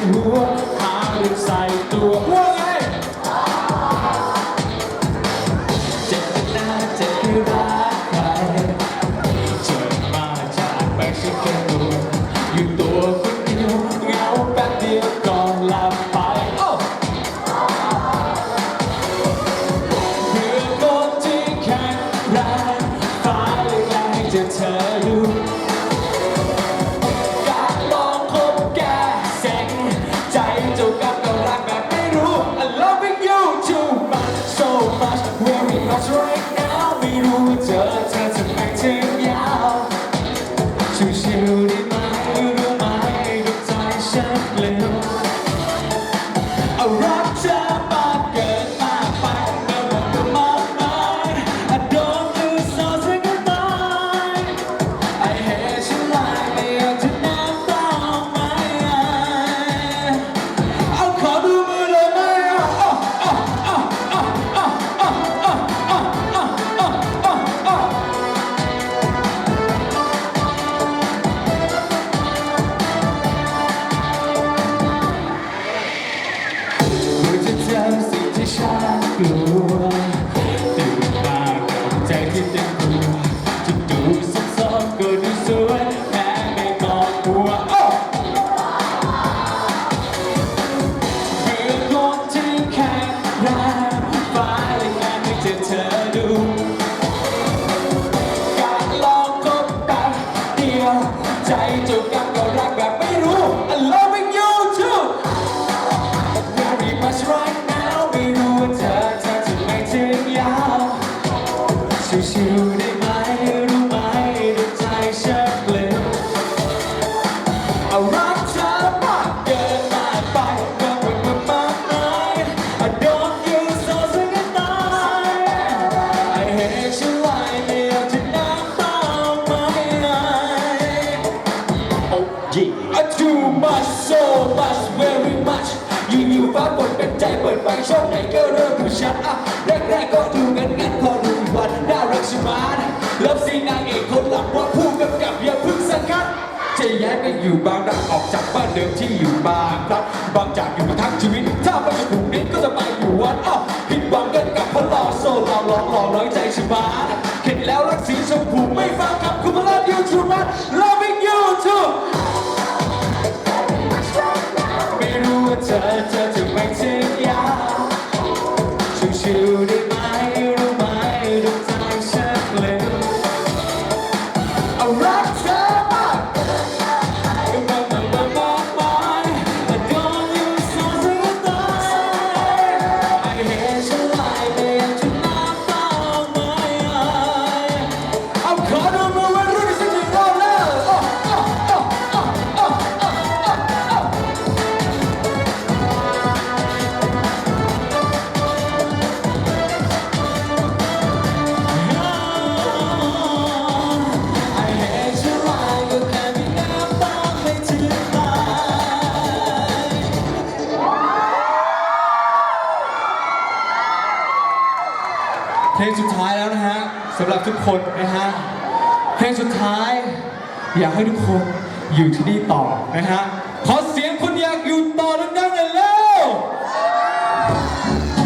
หัวหาเรื่อใส่ตัวว่าไงเจ็บน้าเจ็บคือรักใครเจ็มาจากแบ็คชิคเกนตัอยู่ตัวคนเดียวเงาแป๊บเดียวก่อนหลับไปเอ้าคือนคนที่แข็งแรงตายแรงให้เจอเธออยู่ 진심으로 หัวโอ้เบื่อคนที่แข็งแรงฟ้าเลยแค่ไม่เจอเธอดูการลองคบแป๊บเดียว ใจจ้ากับก็รักแบบไม่รู้ I loving you too very much right now ไม่รู้ว่าเธอเธอจะไม่ถึงยาวชิวๆ เลิฟซีนางเอกคนหลังว่าผู้กำกับอย่าพึ่งสังกัดจะย้ายไปอยู่บางรักออกจากบ้านเดิมที่อยู่บางพลัดบางจากอยู่มาทั้งชีวิต ถ้าไปอยู่กรุงเทพก็จะไปอยู่วัดอ้าวผิดหวังกันกับพระหล่อโซ่เราหลอกหลอกน้อยใจช่ไหมเห็นแล้วรักสีชมพูไม่ฟังคำคุณมา love you too much loving you too ไม่รู้ว่าเธอเธอ Oh, ลงสุดท้ายแล้วนะฮะสำหรับทุกคนนะฮะเพลงสุดท้าย อยากให้ทุกคนอยู่ที่นี่ต่อนะฮะขอเสียงคนอยากอยู่ต่อดังๆเลย